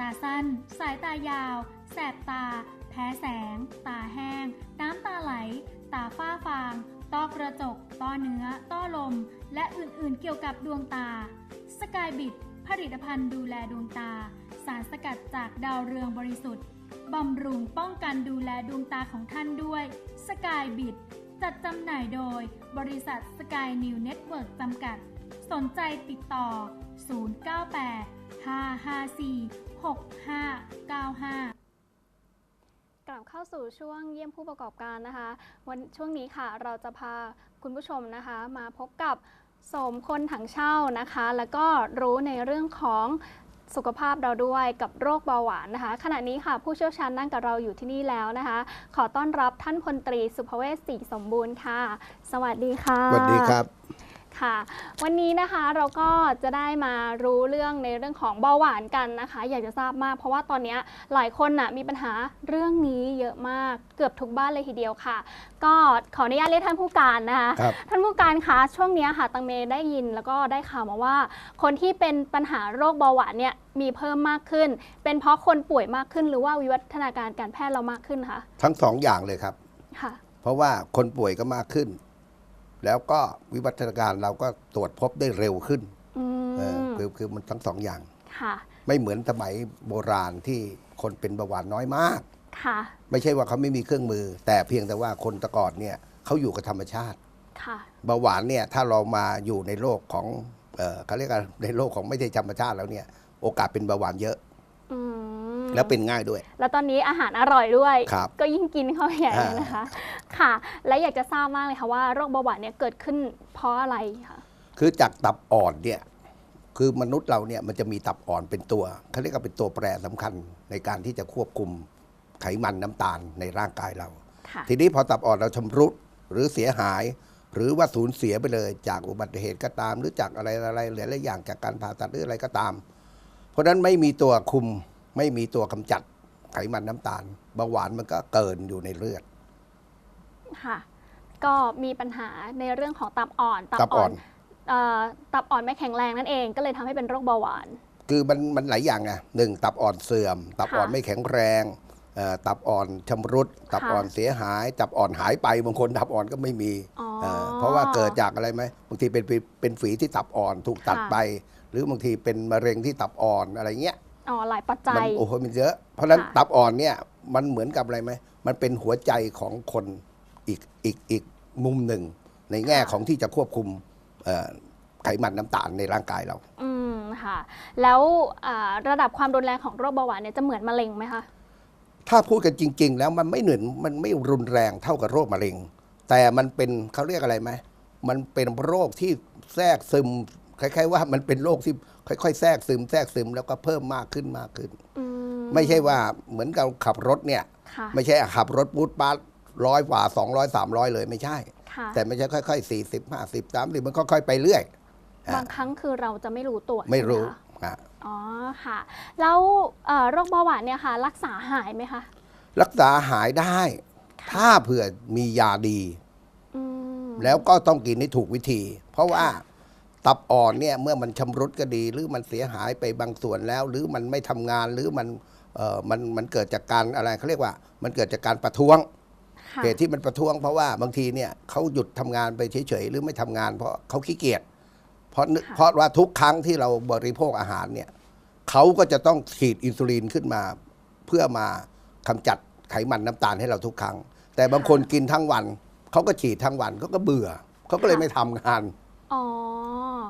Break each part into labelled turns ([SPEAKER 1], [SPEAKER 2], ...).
[SPEAKER 1] ตาสั้น สายตายาว แสบตา แพ้แสง ตาแห้ง น้ำตาไหล ตาฝ้าฟาง ต้อกระจก ต้อเนื้อ ต้อลม และอื่นๆเกี่ยวกับดวงตา สกายบิด ผลิตภัณฑ์ดูแลดวงตา สารสกัดจากดาวเรืองบริสุทธิ์ บำรุงป้องกันดูแลดวงตาของท่านด้วย สกายบิด จัดจำหน่ายโดย บริษัทสกายนิวเน็ตเวิร์กจำกัด สนใจติดต่อ 098 554 6595
[SPEAKER 2] กลับเข้าสู่ช่วงเยี่ยมผู้ประกอบการนะคะ วันช่วงนี้ค่ะเราจะพาคุณผู้ชมนะคะ มาพบกับโสมคนถังเช่านะคะ แล้วก็รู้ในเรื่องของสุขภาพเราด้วยกับโรคเบาหวานนะคะ ขณะนี้ค่ะผู้เชี่ยวชาญนั่งกับเราอยู่ที่นี่แล้วนะคะ ขอต้อนรับท่านพลตรีสุภเวศศรีสมบูรณ์ค่ะ สวัสดีค่ะ
[SPEAKER 3] สวัสดีครับ
[SPEAKER 2] ค่ะ วันนี้นะคะเราก็จะได้มารู้เรื่องในเรื่องของเบาหวานกันนะคะ อยากจะทราบมาก เพราะว่าตอนนี้หลายคนน่ะมีปัญหาเรื่องนี้เยอะมากเกือบทุกบ้านเลยทีเดียวค่ะ ก็ขออนุญาตเรียกท่านผู้การนะคะ
[SPEAKER 3] ครับ
[SPEAKER 2] ท่านผู้การคะช่วงเนี้ยค่ะตังเมได้ยินแล้วก็ได้ข่าวมาว่า คนที่เป็นปัญหาโรคเบาหวานเนี่ยมีเพิ่มมากขึ้น เป็นเพราะคนป่วยมากขึ้น หรือว่าวิวัฒนาการการแพทย์เรามากขึ้นคะ
[SPEAKER 3] ทั้งสองอย่างเลยครับ
[SPEAKER 2] ค่ะ
[SPEAKER 3] เพราะว่าคนป่วยก็มากขึ้น แล้วก็วิวัฒนาการเราก็ตรวจพบได้เร็วขึ้น
[SPEAKER 2] อื
[SPEAKER 3] เออ
[SPEAKER 2] ม
[SPEAKER 3] คือคือมันทั้งสองอย่าง
[SPEAKER 2] ค่ะ
[SPEAKER 3] ไม่เหมือนสมัยโบราณที่คนเป็นเบาหวานน้อยมาก
[SPEAKER 2] ค่ะ
[SPEAKER 3] ไม่ใช่ว่าเขาไม่มีเครื่องมือ แต่เพียงแต่ว่าคนแตะก่อนเนี่ยเขาอยู่กับธรรมชาติ
[SPEAKER 2] ค่ะ
[SPEAKER 3] เบาหวานเนี่ยถ้าเรามาอยู่ในโลกของเออเขาเรียกกันในโลกของไม่ใช่ธรรมชาติแล้วเนี่ย โอกาสเป็นเบาหวานเยอะ
[SPEAKER 2] อืม
[SPEAKER 3] แล้วเป็นง่ายด้วย
[SPEAKER 2] แล้วตอนนี้อาหารอร่อยด้วย
[SPEAKER 3] ครับ
[SPEAKER 2] ก็ยิ่งกินเข้าไปใหญ่เลยนะคะ ค่ะ และอยากจะทราบมากเลยค่ะว่าโรคเบาหวานเนี่ยเกิดขึ้นเพราะอะไรคะ
[SPEAKER 3] คือจากตับอ่อนเนี่ยคือมนุษย์เราเนี่ยมันจะมีตับอ่อนเป็นตัวเขาเรียกว่าเป็นตัวแปรสำคัญในการที่จะควบคุมไขมันน้ำตาลในร่างกายเรา
[SPEAKER 2] ค่ะ
[SPEAKER 3] ทีนี้พอตับอ่อนเราชำรุดหรือเสียหาย หรือว่าสูญเสียไปเลย จากอุบัติเหตุก็ตาม หรือจากอะไรอะไรหลายๆอย่างจากการผ่าตัดหรืออะไรก็ตาม เพราะฉะนั้นไม่มีตัวคุม ไม่มีตัวกำจัดไขมันน้ำตาลเบาหวานมันก็เกินอยู่ในเลือด
[SPEAKER 2] ค่ะ ก็มีปัญหาในเรื่องของตับอ่อน
[SPEAKER 3] ตับอ่อน
[SPEAKER 2] เอ่อตับอ่อนไม่แข็งแรงนั่นเอง ก็เลยทำให้เป็นโรคเบาหวาน
[SPEAKER 3] คือมันมันหลายอย่างไงหนึ่งตับอ่อนเสื่อม ตับอ่อน
[SPEAKER 2] ค่ะ
[SPEAKER 3] ไม่แข็งแรงเอ่อตับอ่อนชำรุด ตับ
[SPEAKER 2] ค่ะ
[SPEAKER 3] อ่อนเสียหาย ตับอ่อนหายไปบางคนตับอ่อนก็ไม่มี
[SPEAKER 2] อ๋อ
[SPEAKER 3] เอ่อเพราะว่าเกิดจากอะไรไหมบางทีเป็นเป็นเป็นฝีที่ตับอ่อนถูกตัด
[SPEAKER 2] ค่ะ
[SPEAKER 3] ไป หรือบางทีเป็นมะเร็งที่ตับอ่อนอะไรเงี้ย
[SPEAKER 2] อ๋อหลายปัจจั
[SPEAKER 3] มั
[SPEAKER 2] ย
[SPEAKER 3] โอ้โหมันเยอะ เพราะฉะนั้น
[SPEAKER 2] ค่ะ
[SPEAKER 3] ตับอ่อนเนี่ยมันเหมือนกับอะไรไหมมันเป็นหัวใจของคนอีกอีกอีกมุมหนึ่ง ในแง่ของที่จะควบคุมเอ่อไขมันน้ำตาลในร่างกายเรา
[SPEAKER 2] อืมค่ะ แล้วอ่าระดับความรุนแรงของโรคเบาหวานเนี่ยจะเหมือนมะเร็งไหมคะ
[SPEAKER 3] ถ้าพูดกันจริง ๆ แล้วมันไม่เหนือนมันไม่รุนแรงเท่ากับโรคมะเร็ง แต่มันเป็นเขาเรียกอะไรไหมมันเป็นโรคที่แทรกซึม คล้ายๆว่ามันเป็นโรคที่ค่อยๆ แทรกซึมแทรกซึมแล้วก็เพิ่มมากขึ้นมากขึ้น
[SPEAKER 2] อืม
[SPEAKER 3] ไม่ใช่ว่าเหมือนกับขับรถเนี่ย
[SPEAKER 2] ค่ะ
[SPEAKER 3] ไม่ใช่ขับรถบูทบัสร้อยกว่า 200 300 เลยไม่ใช่
[SPEAKER 2] ค่ะ
[SPEAKER 3] แต่ไม่ใช่ค่อยๆ 40 50 30 มันค่อยๆ ไปเรื่อย
[SPEAKER 2] บางครั้งคือเราจะไม่รู้ตัว
[SPEAKER 3] ไม่รู้
[SPEAKER 2] ใช่หคะ
[SPEAKER 3] อะ
[SPEAKER 2] อ๋อค่ะ แล้วเอ่อโรคเบาหวานเนี่ยค่ะ รักษาหายไหมคะ
[SPEAKER 3] รักษาหายได้ ถ้าเผื่อมียาดี
[SPEAKER 2] อืม
[SPEAKER 3] แล้วก็ต้องกินให้ถูกวิธี เพราะว่า ตับอ่อนเนี่ยเมื่อมันชำรุดก็ดี หรือมันเสียหายไปบางส่วนแล้ว หรือมันไม่ทำงานหรือมันเอ่อมันมันเกิดจากการอะไรเขาเรียกว่า มันเกิดจากการประท้วง
[SPEAKER 2] ค่ะ
[SPEAKER 3] เหตุที่มันประท้วงเพราะว่าบางทีเนี่ยเขาหยุดทำงานไปเฉยๆหรือไม่ทำงาน เพราะเขาขี้เกียจเพราะนึกเพราะว่าทุกครั้งที่เราบริโภคอาหารเนี่ยเขาก็จะต้องฉีดอินซูลินขึ้นมา เพื่อมากำจัดไขมันน้ำตาลให้เราทุกครั้ง แต่บางคนกินทั้งวันเขาก็ฉีดทั้งวันเขาก็เบื่อเขาก็เลยไม่ทำงาน
[SPEAKER 2] อ๋อ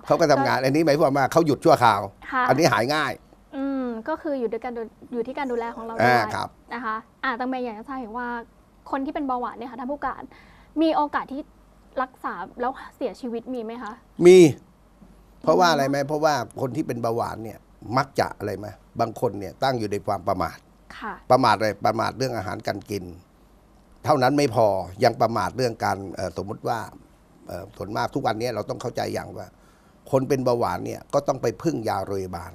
[SPEAKER 3] เขาก็ทำงานอันนี้หมายความว่าเขาหยุดชั่วคราว
[SPEAKER 2] ค่ะ
[SPEAKER 3] อันนี้หายง่าย
[SPEAKER 2] อืมก็คืออยู่ด้วยกันดูอยู่ที่การดูแลของเรา
[SPEAKER 3] อ่า
[SPEAKER 2] ด้วย
[SPEAKER 3] ครับ
[SPEAKER 2] นะคะอ่าตังเมย์อยากจะทราบเห็นว่าคนที่เป็นเบาหวานเนี่ยค่ะท่านผู้การ มีโอกาสที่รักษาแล้วเสียชีวิตมีไหมคะ
[SPEAKER 3] มี เพราะว่าอะไรไหมเพราะว่าคนที่เป็นเบาหวานเนี่ยมักจะอะไรไหมบางคนเนี่ยตั้งอยู่ในความประมาท
[SPEAKER 2] ค่ะ
[SPEAKER 3] ประมาทอะไรประมาทเรื่องอาหารการกิน เท่านั้นไม่พอยังประมาทเรื่องการเอ่อสมมุติว่าเอ่อส่วนมากทุกวันนี้เราต้องเข้าใจอย่างว่า คนเป็นเบาหวานเนี่ยก็ต้องไปพึ่งยาโรงพยาบาล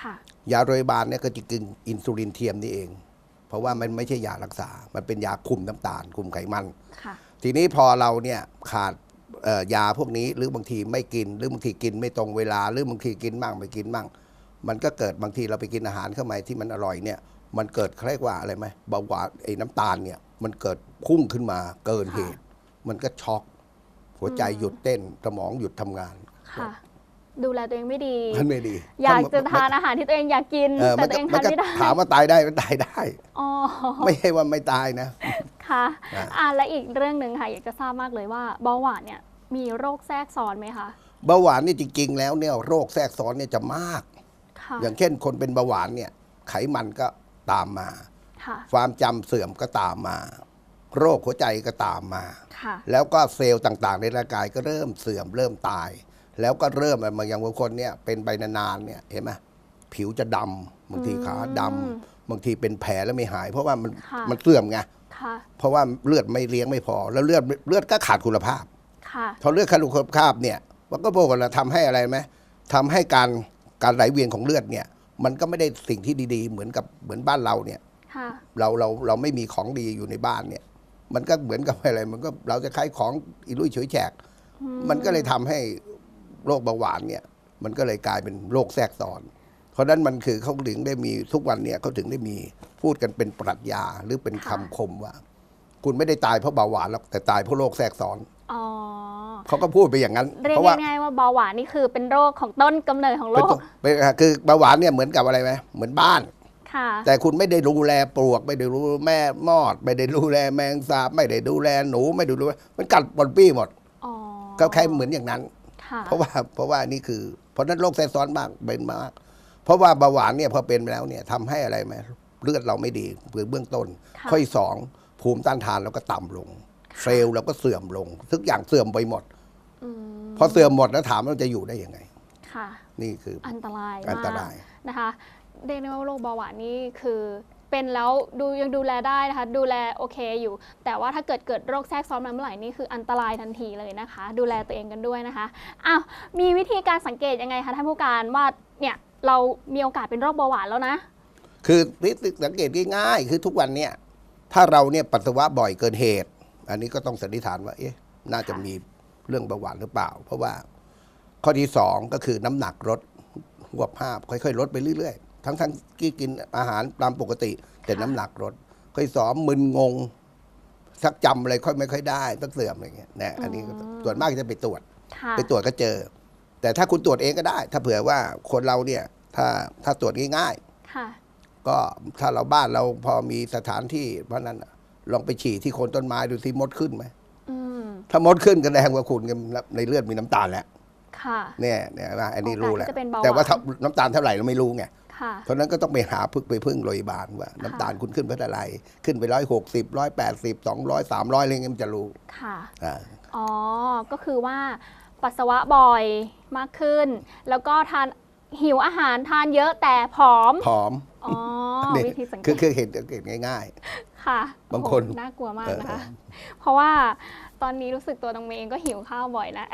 [SPEAKER 2] ค่ะ
[SPEAKER 3] ยาโรงพยาบาลเนี่ยก็จะกินอินซูลินเทียมนี่เอง เพราะว่ามันไม่ใช่ยารักษา มันเป็นยาคุมน้ำตาล คุมไขมัน
[SPEAKER 2] ค่ะ
[SPEAKER 3] ทีนี้พอเราเนี่ยขาดเอ่อยาพวกนี้หรือบางทีไม่กิน หรือบางทีกินไม่ตรงเวลา หรือบางทีกินบ้างไม่กินบ้างมันก็เกิดบางทีเราไปกินอาหารเข้ามาที่มันอร่อยเนี่ย มันเกิดเขาเรียกว่าอะไรไหมเบาหวานไอ้น้ำตาลเนี่ย มันเกิดพุ่งขึ้นมาเกินเหตุ มันก็ช็อก หัวใจหยุดเต้นสมองหยุดทำงาน
[SPEAKER 2] ค่ะ ดูแลตัวเองไม่ดี
[SPEAKER 3] มันไม่ดี
[SPEAKER 2] อยากจะ
[SPEAKER 3] มั
[SPEAKER 2] ทานอาหารที่ตัวเองอยากกิน
[SPEAKER 3] เออ
[SPEAKER 2] แต่
[SPEAKER 3] มัน
[SPEAKER 2] ตัว
[SPEAKER 3] ก็
[SPEAKER 2] เอง
[SPEAKER 3] มั
[SPEAKER 2] ทาน
[SPEAKER 3] ก็
[SPEAKER 2] ไม่ได้
[SPEAKER 3] ถามว่าตายได้มันตายได้
[SPEAKER 2] อ๋อ
[SPEAKER 3] ไม่ใช่ว่าไม่ตายนะ
[SPEAKER 2] ค่ะ
[SPEAKER 3] อะ
[SPEAKER 2] อ่าและอีกเรื่องหนึ่งค่ะ อยากจะทราบมากเลยว่าเบาหวานเนี่ยมีโรคแทรกซ้อนไหมคะ
[SPEAKER 3] เบาหวานนี่จริงๆแล้วเนี่ยโรคแทรกซ้อนเนี่ยจะมาก
[SPEAKER 2] ค่ะ
[SPEAKER 3] อย่างเช่นคนเป็นเบาหวานเนี่ย ไขมันก็ตามมา
[SPEAKER 2] ค่ะ
[SPEAKER 3] ความจำเสื่อมก็ตามมา โรคหัวใจก็ตามมา
[SPEAKER 2] ค่ะ
[SPEAKER 3] แล้วก็เซลล์ต่างๆ ในร่างกายก็เริ่มเสื่อมเริ่มตาย แล้วก็เริ่มบางอย่างบางคนเนี่ยเป็นไปนานๆเนี่ยเห็นไหมผิวจะดำบางทีขาดำ
[SPEAKER 2] อืม
[SPEAKER 3] บางทีเป็นแผลแล้วไม่หาย เพราะว่ามัน
[SPEAKER 2] ค่ะ
[SPEAKER 3] มันเสื่อมไง
[SPEAKER 2] ค่ะ
[SPEAKER 3] เพราะว่าเลือดไม่เลี้ยงไม่พอ แล้วเลือดเลือดก็ขาดคุณภาพ
[SPEAKER 2] ค่ะ
[SPEAKER 3] พอเลือดขาดคุณภาพเนี่ยมันก็บอกว่าเราทำให้อะไรไหมทำให้การการไหลเวียนของเลือดเนี่ย มันก็ไม่ได้สิ่งที่ดีๆ เหมือนกับเหมือนบ้านเราเนี่ย
[SPEAKER 2] ค่ะ
[SPEAKER 3] เราเราเราไม่มีของดีอยู่ในบ้านเนี่ย มันก็เหมือนกับอะไร มันก็เราจะขายของอีลุยเฉยแฉก มันก็เลยทำให้ โรคเบาหวานเนี่ย มันก็เลยกลายเป็นโรคแทรกซ้อน เพราะฉะนั้นมันคือเขาถึงได้มีทุกวันเนี่ยเขาถึงได้มีพูดกันเป็นปรัชญาหรือเป็นคำ
[SPEAKER 2] ค่ะ
[SPEAKER 3] คมว่า คุณไม่ได้ตายเพราะเบาหวานหรอกแต่ตายเพราะโรคแทรกซ้อน
[SPEAKER 2] อ๋อ
[SPEAKER 3] เขาก็พูดไปอย่างนั้น
[SPEAKER 2] เรียก
[SPEAKER 3] เพราะว่า
[SPEAKER 2] ง่ายๆว่าเบาหวานนี่คือเป็นโรคของต้นกำเนิดของโร
[SPEAKER 3] เป็น
[SPEAKER 2] ค
[SPEAKER 3] ตัวเป็นคือเบาหวานเนี่ยเหมือนกับอะไรไหมเหมือนบ้าน
[SPEAKER 2] ค่ะ
[SPEAKER 3] แต่คุณไม่ได้ดูแลปลวก ไม่ได้ดูแม่มอด ไม่ได้ดูแลแมงสาบไม่ได้ดูแลหนู ไม่ได้ดูแลมันกัดปนปี้หมด
[SPEAKER 2] อ๋อ
[SPEAKER 3] ก็แค่เหมือนอย่างนั้น
[SPEAKER 2] ค่ะ
[SPEAKER 3] เพราะว่าเพราะว่านี่คือ เพราะฉะนั้นโรคแทรกซ้อนมากเป็นมาก เพราะว่าเบาหวานเนี่ยพอเป็นไปแล้วเนี่ยทำให้อะไรไหมเลือดเราไม่ดีเบื้องต้น
[SPEAKER 2] ค่ะ
[SPEAKER 3] ข้อที่สองภูมิต้านทานเราก็ต่ำลงเซลล์เราก็เสื่อมลง ทุกอย่างเสื่อมไปหมด
[SPEAKER 2] อืม
[SPEAKER 3] พอเสื่อมหมดแล้วถามว่าเราจะอยู่ได้ยังไง
[SPEAKER 2] ค่ะ
[SPEAKER 3] นี่คือ
[SPEAKER 2] อันตราย
[SPEAKER 3] อันต
[SPEAKER 2] มาก
[SPEAKER 3] ราย
[SPEAKER 2] นะคะเรียกได้ว่าโรคเบาหวานนี่คือ เป็นแล้วดูยังดูแลได้นะคะ ดูแลโอเคอยู่ แต่ว่าถ้าเกิดเกิดโรคแทรกซ้อนมาเมื่อไหร่นี่คืออันตรายทันทีเลยนะคะ ดูแลตัวเองกันด้วยนะคะอ้าวมีวิธีการสังเกตยังไงคะท่านผู้การว่าเนี่ยเรามีโอกาสเป็นโรคเบาหวานแล้วนะ
[SPEAKER 3] คือสังเกตง่ายๆคือทุกวันเนี่ยถ้าเราเนี่ยปัสสาวะบ่อยเกินเหตุ อันนี้ก็ต้องสันนิษฐานว่าเอ๊ะน่าจะมีเรื่องเบาหวานหรือเปล่า เพราะว่าข้อที่สองก็คือน้ำหนักลดหัวภาพค่อยๆลดไปเรื่อยๆ ทั้งๆที่กินอาหารตามปกติ แต่
[SPEAKER 2] ค่ะ
[SPEAKER 3] น้ำหนักลดข้อที่สองมึนงง สักจำอะไรค่อยไม่ค่อยได้สักเสื่อมอะไรเงี้ยนะอันนี้ก็ส่วนมากจะไปตรวจ
[SPEAKER 2] ค่ะ
[SPEAKER 3] ไปตรวจก็เจอ แต่ถ้าคุณตรวจเองก็ได้ ถ้าเผื่อว่าคนเราเนี่ยถ้าถ้าตรวจง่ายๆ
[SPEAKER 2] ค่ะ
[SPEAKER 3] ก็ถ้าเราบ้านเราพอมีสถานที่เพราะนั้นน่ะลองไปฉี่ที่โคนต้นไม้ดูสิมดขึ้นไหม
[SPEAKER 2] อืม
[SPEAKER 3] ถ้ามดขึ้นก็แสดงว่าคุณในเลือดมีน้ำตาลแล้ว
[SPEAKER 2] ค่ะ
[SPEAKER 3] เนี่ยเนี่ยว่าอันนี้
[SPEAKER 2] โอกาส
[SPEAKER 3] รู้แหละ
[SPEAKER 2] ที่จะเป็นเบาหวาน
[SPEAKER 3] แต่ว่าถ้าน้ำตาลเท่าไหร่เราไม่รู้ไง
[SPEAKER 2] ค่ะ
[SPEAKER 3] เพราะฉะนั้นก็ต้องไปหาพึ่งไปพึ่งโรงพยาบาลว่า น้ำตาลคุณขึ้นเพราะอะไร ขึ้นไปร้อยหกสิบร้อยแปดสิบสองร้อยสามร้อยอะไรเงี้ยมันจะรู้
[SPEAKER 2] ค่ะ
[SPEAKER 3] อ่า
[SPEAKER 2] อ๋อ ก็คือว่าปัสสาวะบ่อยมากขึ้น แล้วก็ทานหิวอาหารทานเยอะแต่ผอม
[SPEAKER 3] ผอม
[SPEAKER 2] อ๋อ
[SPEAKER 3] นี่
[SPEAKER 2] วิธีสังเก
[SPEAKER 3] คือ
[SPEAKER 2] ต
[SPEAKER 3] คือเห็นเห็นง่าย
[SPEAKER 2] ค่ะ
[SPEAKER 3] บาง
[SPEAKER 2] โอ้โห
[SPEAKER 3] คน
[SPEAKER 2] น่ากลัวมาก
[SPEAKER 3] เออ
[SPEAKER 2] นะคะ เพราะว่าตอนนี้รู้สึกตัวตรงเมย์เองก็หิวข้าวบ่อยนะ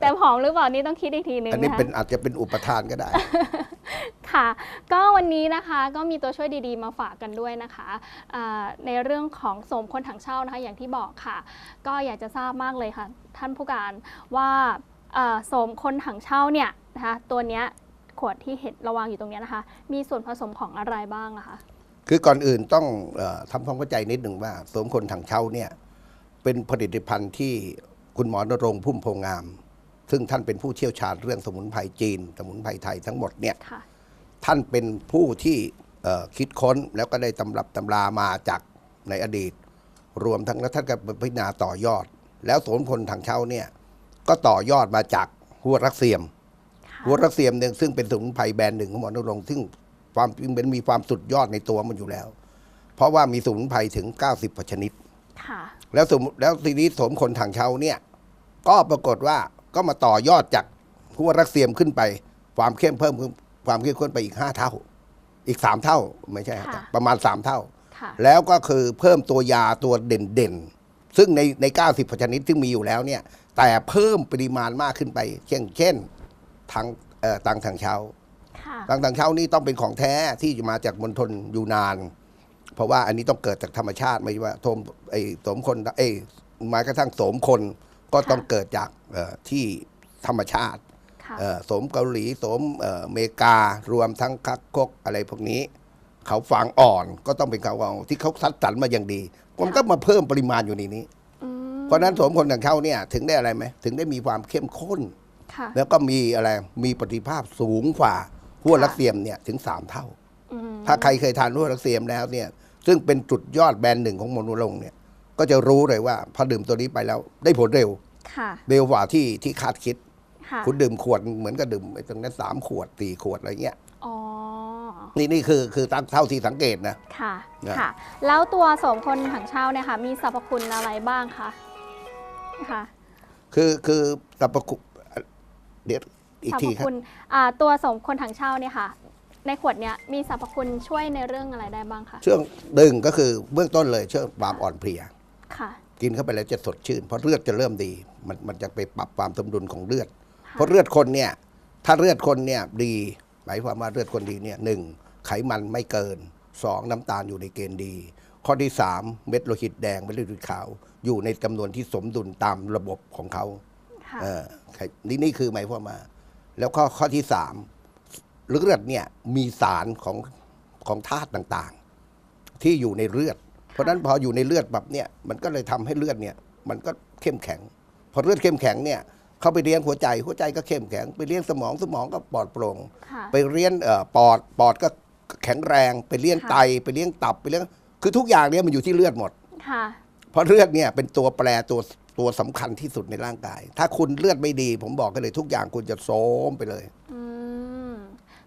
[SPEAKER 2] แต่ผอมหรือเปล่านี่ต้องคิดอีกทีนึ
[SPEAKER 3] ๆ
[SPEAKER 2] ง
[SPEAKER 3] อันนี้
[SPEAKER 2] นะคะ
[SPEAKER 3] เป็นอาจจะเป็นอุปทานก็ได้
[SPEAKER 2] ค่ะ ก็วันนี้นะคะก็มีตัวช่วยดีๆ มาฝากกันด้วยนะคะอ่าในเรื่องของโสมคนถังเช่านะคะอย่างที่บอกค่ะ ก็อยากจะทราบมากเลยค่ะ ท่านผู้การว่าอ่าโสมคนถังเช่าเนี่ยนะคะตัวเนี้ยขวดที่เห็นระวางอยู่ตรงเนี้ยนะคะ มีส่วนผสมของอะไรบ้างอะคะ
[SPEAKER 3] คือก่อนอื่นต้องเออทำความเข้าใจนิดหนึ่งว่าสมคนถังเช่าเนี่ยเป็นผลิตภัณฑ์ที่คุณหมอนรงค์พุ่มโพงาม ซึ่งท่านเป็นผู้เชี่ยวชาญเรื่องสมุนไพรจีน สมุนไพรไทยทั้งหมดเนี่ย
[SPEAKER 2] ค่ะ
[SPEAKER 3] ท่านเป็นผู้ที่เอ่อคิดค้นแล้วก็ได้ตำรับตำรามาจากในอดีต รวมทั้งแล้วท่านก็พิจารณาต่อยอด แล้วสมุนพลถังเช่าเนี่ยก็ต่อยอดมาจากหัวรักเสียม
[SPEAKER 2] ค่ะ
[SPEAKER 3] หัวรักเสียมเนี่ยซึ่งเป็นสมุนไพรแบรนด์หนึ่งของหมอนรงค์ซึ่งความเป็นมีความสุดยอดในตัวมันอยู่แล้ว เพราะว่ามีสมุนไพรถึง 90กว่าชนิด
[SPEAKER 2] ค่ะ
[SPEAKER 3] แล้วสมแล้วทีนี้สมคนถังเชาเนี่ยก็ปรากฏว่าก็มาต่อยอดจากหัวรักเสียมขึ้นไป ความเข้มเพิ่มขึ้น ความเข้มข้นไปอีก 5 เท่า อีก 3 เท่าไม่ใช่
[SPEAKER 2] ค่ะ
[SPEAKER 3] ประมาณ 3 เท่า
[SPEAKER 2] ค่ะ
[SPEAKER 3] แล้วก็คือเพิ่มตัวยาตัวเด่นๆ ซึ่งในใน 90กว่าชนิดที่มีอยู่แล้วเนี่ย แต่เพิ่มปริมาณมากขึ้นไป เช่น เช่นทางเอ่อตังถังเชา
[SPEAKER 2] ค่ะ
[SPEAKER 3] ตังถังเชานี่ต้องเป็นของแท้ที่จะมาจากมณฑลยูนาน เพราะว่าอันนี้ต้องเกิดจากธรรมชาติไม่ใช่ว่าโทมไอ้โสมคนไอ้แม้กระทั่งโสมคนก็ต้องเกิดจากเอ่อที่ธรรมชาติ
[SPEAKER 2] ค่ะ
[SPEAKER 3] เอ่อ โสมเกาหลีโสมเอ่ออเมริการวมทั้งคักคกอะไรพวกนี้ เขาฟางอ่อนก็ต้องเป็นเขาอ่อนที่เขาคัดสรรมาอย่างดีมันก็มาเพิ่มปริมาณอยู่ในนี้
[SPEAKER 2] อืม
[SPEAKER 3] เพราะฉะนั้นโสมคนอย่างเขาเนี่ยถึงได้อะไรไหมถึงได้มีความเข้มข้น
[SPEAKER 2] ค่ะ
[SPEAKER 3] แล้วก็มีอะไรมีประสิทธิภาพสูงกว่าหัว
[SPEAKER 2] ค่ะ
[SPEAKER 3] ลักเซียมเนี่ยถึงสามเท่า
[SPEAKER 2] อืม
[SPEAKER 3] ถ้าใครเคยทานหัวลักเซียมแล้วเนี่ยซึ่งเป็นจุดยอดแบรนด์หนึ่งของมนุลงค์เนี่ยก็จะรู้เลยว่าพอดื่มตัวนี้ไปแล้วได้ผลเร็ว
[SPEAKER 2] ค่ะ
[SPEAKER 3] เร็วกว่าที่ที่คาดคิด
[SPEAKER 2] ค่ะ
[SPEAKER 3] คุณดื่มขวดเหมือนกับดื่มไอ้ตรงนั้นสามขวดสี่ขวดอะไรเงี้ย
[SPEAKER 2] อ๋อ
[SPEAKER 3] นี่นี่คือคือตั้งเท่าที่สังเกตนะ
[SPEAKER 2] ค่ะ
[SPEAKER 3] นะ
[SPEAKER 2] ค่ะ แล้วตัวโสมคนถังเช่าเนี่ยค่ะมีสรรพคุณอะไรบ้างคะค่ะ
[SPEAKER 3] คือคือสรรพคุณเดี๋ยวอีก
[SPEAKER 2] สรร
[SPEAKER 3] ที
[SPEAKER 2] พ
[SPEAKER 3] ครับ
[SPEAKER 2] คุณอ่าตัวโสมคนถังเช่าเนี่ยค่ะ ในขวดเนี้ยมีสรรพคุณช่วยในเรื่องอะไรได้บ้างคะ
[SPEAKER 3] ช่วงดึงก็คือเบื้องต้นเลยช่วงความอ่อนเพลีย
[SPEAKER 2] ค่ะ
[SPEAKER 3] กินเข้าไปแล้วจะสดชื่น เพราะเลือดจะเริ่มดี มันมันจะไปปรับความสมดุลของเลือด
[SPEAKER 2] ค่ะ
[SPEAKER 3] เพราะเลือดคนเนี่ยถ้าเลือดคนเนี่ยดีหมายความว่าเลือดคนดีเนี่ยหนึ่งไขมันไม่เกินสองน้ำตาลอยู่ในเกณฑ์ดี ข้อที่สามเม็ดโลหิตแดงเม็ดโลหิตขาว อยู่ในจำนวนที่สมดุลตามระบบของเขา
[SPEAKER 2] ค่ะ
[SPEAKER 3] เออไขนี่นี่คือหมายความว่า แล้วก็ข้อที่สามเลือดเนี่ยมีสารของของธาตุต่างๆ ที่อยู่ในเลือด เพราะฉะนั้นพออยู่ในเลือดแบบเนี่ยมันก็เลยทำให้เลือดเนี่ย มันก็เข้มแข็ง พอเลือดเข้มแข็งเนี่ย เข้าไปเลี้ยงหัวใจ หัวใจก็เข้มแข็ง ไปเลี้ยงสมองสมองก็ปลอดโปร่ง
[SPEAKER 2] ค่ะ
[SPEAKER 3] ไปเลี้ยงเอ่อปอดปอดก็แข็งแรง ไปเลี้ยง
[SPEAKER 2] ค่ะ
[SPEAKER 3] ไต ไปเลี้ยงตับไปเลี้ยงคือทุกอย่างเนี่ยมันอยู่ที่เลือดหมด
[SPEAKER 2] ค่ะ
[SPEAKER 3] เพราะเลือดเนี่ยเป็นตัวแปรตัวตัวสำคัญที่สุดในร่างกาย ถ้าคุณเลือดไม่ดี ผมบอกกันเลยทุกอย่างคุณจะโทรมไปเลย
[SPEAKER 2] อืม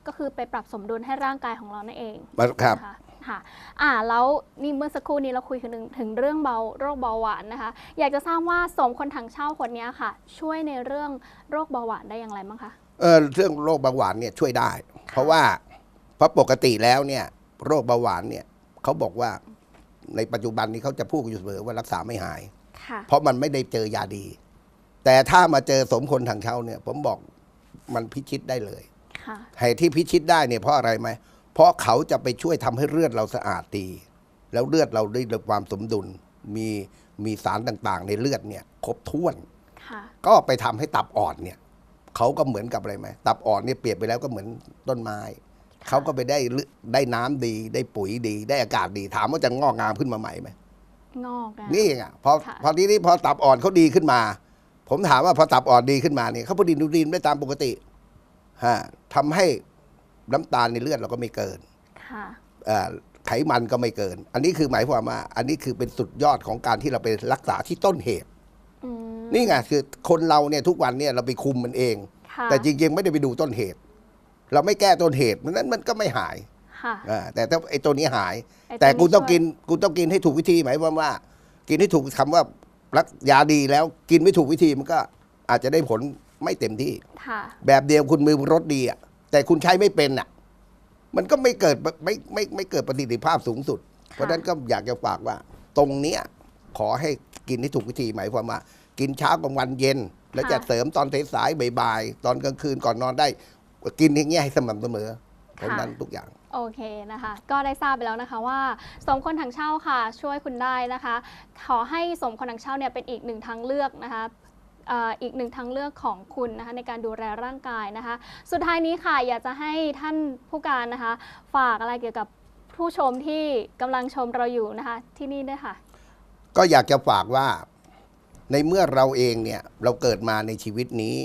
[SPEAKER 2] ก็คือไปปรับสมดุลให้ร่างกายของเรานั่นเอง
[SPEAKER 3] ครับ
[SPEAKER 2] ค่ะ ค่ะอ่าแล้วนี่เมื่อสักครู่นี้เราคุยกันถึงถึงเรื่องเบาโรคเบาหวานนะคะ อยากจะทราบว่าสมคนถังเช่าคนเนี้ยค่ะ ช่วยในเรื่องโรคเบาหวานได้อย่างไรบ้างคะ
[SPEAKER 3] เออเรื่องโรคเบาหวานเนี่ยช่วยได้ เพราะว่าเพราะปกติแล้วเนี่ยโรคเบาหวานเนี่ยเขาบอกว่าในปัจจุบันนี้เขาจะพูดอยู่เสมอว่ารักษาไม่หาย
[SPEAKER 2] ค่ะ
[SPEAKER 3] เพราะมันไม่ได้เจอยาดี แต่ถ้ามาเจอสมคนทางเช่าเนี่ย ผมบอกมันพิชิตได้เลย
[SPEAKER 2] ค่ะ
[SPEAKER 3] เหตุที่พิชิตได้เนี่ยเพราะอะไรไหม เพราะเขาจะไปช่วยทำให้เลือดเราสะอาดดี แล้วเลือดเราได้ความสมดุล มีมีสารต่างๆ ในเลือดเนี่ยครบถ้วน
[SPEAKER 2] ค่ะ
[SPEAKER 3] ก็ไปทำให้ตับอ่อนเนี่ยเขาก็เหมือนกับอะไรไหมตับอ่อนเนี่ยเปรียบไปแล้วก็เหมือนต้นไม้เขาก็ไปได้เลือได้น้ำดีได้ปุ๋ยดี ได้อากาศดี ถามว่าจะงอกงามขึ้นมาใหม่ไหม
[SPEAKER 2] งอกนะ
[SPEAKER 3] นี่ไงพอ
[SPEAKER 2] ค่ะ
[SPEAKER 3] พอทีนี้พอตับอ่อนเขาดีขึ้นมา ผมถามว่าพอตับอ่อนดีขึ้นมาเนี่ยเขาผลิตอินซูลินได้ตามปกติฮะทำให้ น้ำตาลในเลือดเราก็ไม่เกิน
[SPEAKER 2] ค่ะ
[SPEAKER 3] เอ่อไขมันก็ไม่เกิน อันนี้คือหมายความว่า อันนี้คือเป็นสุดยอดของการที่เราไปรักษาที่ต้นเหตุ
[SPEAKER 2] อืม
[SPEAKER 3] นี่ไงคือคนเราเนี่ยทุกวันเนี่ยเราไปคุมมันเอง
[SPEAKER 2] ค่ะ
[SPEAKER 3] แต่จริงๆไม่ได้ไปดูต้นเหตุ เราไม่แก้ต้นเหตุนั้นมันก็ไม่หาย
[SPEAKER 2] ค่ะ
[SPEAKER 3] อ่าแต่ถ้าไอ้ตัวนี้หาย
[SPEAKER 2] ไอ้
[SPEAKER 3] แต่
[SPEAKER 2] ว
[SPEAKER 3] กูต้อง
[SPEAKER 2] ช่วย
[SPEAKER 3] กินกูต้องกินให้ถูกวิธีหมายความว่า กินให้ถูกคำว่ารักยาดีแล้วกินไม่ถูกวิธีมันก็อาจจะได้ผลไม่เต็มที่
[SPEAKER 2] ค่ะ
[SPEAKER 3] แบบเดียวคุณมือรถดีอะ แต่คุณใช้ไม่เป็นอะ มันก็ไม่เกิดไม่ไม่ไม่เกิดประสิทธิภาพสูงสุด เพราะฉะนั้นก็อยากจะฝากว่า ตรงเนี้ยขอให้กินให้ถูกวิธีหมายความว่า กินเช้ากลางวันเย็น แล้วจะเสริมตอนสายๆบ่ายๆตอนกลางคืนก่อนนอนได้ กินอย่างเงี้ยให้สม่ำเสมอเพราะนั้นทุกอย่าง
[SPEAKER 2] โอเคนะคะ ก็ได้ทราบไปแล้วนะคะว่า สมคนถังเช่าค่ะ ช่วยคุณได้นะคะ ขอให้สมคนถังเช่าเนี่ยเป็นอีกหนึ่งทางเลือกนะคะ อีกหนึ่งทางเลือกของคุณนะคะในการดูแลร่างกายนะคะ สุดท้ายนี้ค่ะอยากจะให้ท่านผู้การนะคะ ฝากอะไรเกี่ยวกับผู้ชมที่กำลังชมเราอยู่นะคะที่นี่ด้วยค่ะ
[SPEAKER 3] ก็อยากจะฝากว่าในเมื่อเราเองเนี่ยเราเกิดมาในชีวิตนี้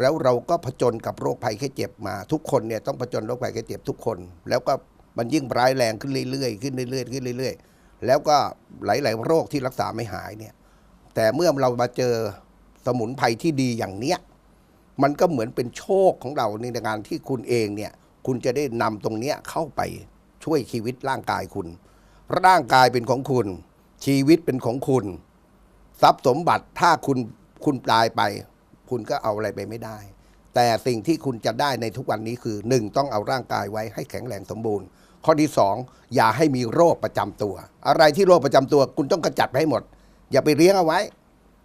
[SPEAKER 3] แล้วเราก็ผจญกับโรคภัยแค่เจ็บมา ทุกคนเนี่ยต้องผจญโรคภัยแค่เจ็บทุกคน แล้วก็มันยิ่งร้ายแรงขึ้นเรื่อยๆขึ้นเรื่อยๆขึ้นเรื่อยๆ แล้วก็หลาย ๆ โรคที่รักษาไม่หายเนี่ยแต่เมื่อเรามาเจอ สมุนไพรที่ดีอย่างเนี้ยมันก็เหมือนเป็นโชคของเราในการที่คุณเองเนี่ยคุณจะได้นำตรงเนี้ยเข้าไปช่วยชีวิตร่างกายคุณ ร่างกายเป็นของคุณ ชีวิตเป็นของคุณ ทรัพย์สมบัติถ้าคุณคุณตายไป คุณก็เอาอะไรไปไม่ได้ แต่สิ่งที่คุณจะได้ในทุกวันนี้คือหนึ่งต้องเอาร่างกายไว้ให้แข็งแรงสมบูรณ์ ข้อที่สองอย่าให้มีโรคประจำตัว อะไรที่โรคประจำตัว คุณต้องกระจัดไปให้หมด อย่าไปเลี้ยงเอาไว้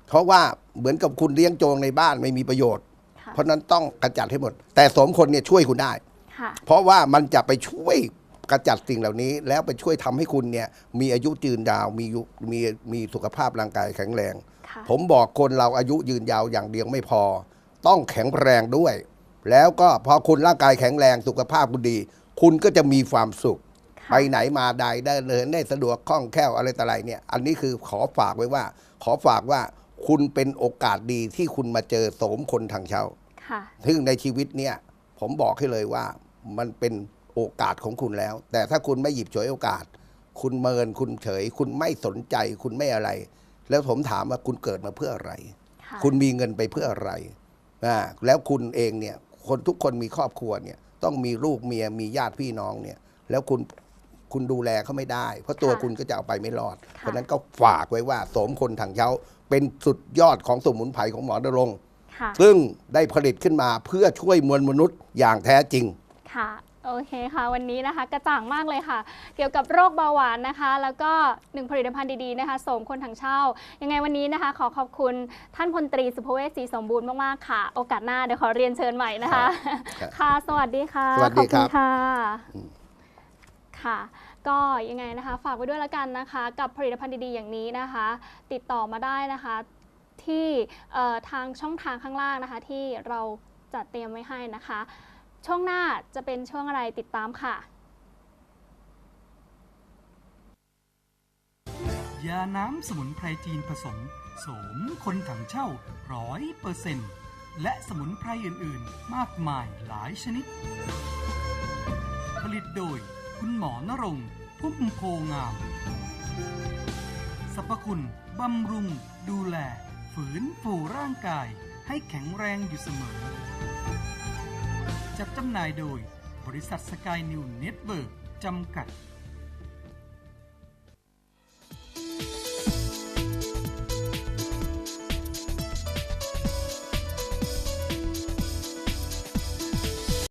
[SPEAKER 3] เพราะว่าเหมือนกับคุณเลี้ยงโจงในบ้านไม่มีประโยชน์
[SPEAKER 2] ค่ะ
[SPEAKER 3] เพราะฉะนั้นต้องกระจัดให้หมด แต่สมคนเนี่ยช่วยคุณได้
[SPEAKER 2] ค่ะ
[SPEAKER 3] เพราะว่ามันจะไปช่วยกระจัดสิ่งเหล่านี้ แล้วไปช่วยทำให้คุณเนี่ยมีอายุยืนยาวมียุมีมีสุขภาพร่างกายแข็งแรง
[SPEAKER 2] ค่ะ
[SPEAKER 3] ผมบอกคนเราอายุยืนยาวอย่างเดียวไม่พอ ต้องแข็งแรงด้วย แล้วก็พอคุณร่างกายแข็งแรงสุขภาพคุณดี คุณก็จะมีความสุข
[SPEAKER 2] ค่ะ
[SPEAKER 3] ไปไหนมาใดได้เดินได้สะดวกคล่องแคล่วอะไรต่ออะไรเนี่ย อันนี้คือขอฝากไว้ว่า ขอฝากว่า คุณเป็นโอกาสดีที่คุณมาเจอโสมคนทางเช่า
[SPEAKER 2] ค่ะ
[SPEAKER 3] ซึ่งในชีวิตเนี่ย ผมบอกให้เลยว่ามันเป็นโอกาสของคุณแล้ว แต่ถ้าคุณไม่หยิบฉวยโอกาส คุณเมินคุณเฉย คุณไม่สนใจคุณไม่อะไร แล้วผมถามว่าคุณเกิดมาเพื่ออะไร
[SPEAKER 2] ค่ะ
[SPEAKER 3] คุณมีเงินไปเพื่ออะไรนะแล้วคุณเองเนี่ย คนทุกคนมีครอบครัวเนี่ย ต้องมีลูกเมียมีญาติพี่น้องเนี่ย แล้วคุณคุณดูแลเขาไม่ได้ เพราะตัว
[SPEAKER 2] ค่ะ
[SPEAKER 3] คุณก็จะเอาไปไม่รอด
[SPEAKER 2] ค่ะ
[SPEAKER 3] เพราะฉะนั้นก็ฝากไว้ว่าโสมคนถังเช้า เป็นสุดยอดของสมุนไพรของหมอนรงค์
[SPEAKER 2] ค่ะ
[SPEAKER 3] ซึ่งได้ผลิตขึ้นมาเพื่อช่วยมวลมนุษย์อย่างแท้จริง
[SPEAKER 2] ค่ะ โอเคค่ะ วันนี้นะคะกระจ่างมากเลยค่ะ เกี่ยวกับโรคเบาหวานนะคะ แล้วก็หนึ่งผลิตภัณฑ์ดีๆนะคะโสมคนถังเช่า ยังไงวันนี้นะคะ ขอขอบคุณท่านพลตรีสุภเวศศรีสมบูรณ์มากๆค่ะ โอกาสหน้าเดี๋ยวขอเรียนเชิญใหม่นะคะ
[SPEAKER 3] ครับ
[SPEAKER 2] ค่ะ สวัสดีค่ะ
[SPEAKER 3] สวัสดีครับ
[SPEAKER 2] ขอณค่ะ ค่ะ ก็ยังไงนะคะ ฝากไว้ด้วยละกันนะคะ กับผลิตภัณฑ์ดีๆอย่างนี้นะคะ ติดต่อมาได้นะคะที่ทางช่องทางข้างล่างนะคะ ที่เราจัดเตรียมไว้ให้นะคะ ช่วงหน้าจะเป็นช่วงอะไรติดตามค่ะ
[SPEAKER 4] ยาน้ำสมุนไพรจีนผสม สมคนถังเช่าร้อยเปอร์เซ็นต์และสมุนไพรอื่น ๆ มากมายหลายชนิด ผลิตโดย คุณหมอนรงพุ่มโพงาม สรรพคุณบำรุง ดูแล ฝืนฟูร่างกาย ให้แข็งแรงอยู่เสมอ จัดจำหน่ายโดย บริษัทสกายนิวเน็ตเวิร์กจำกัด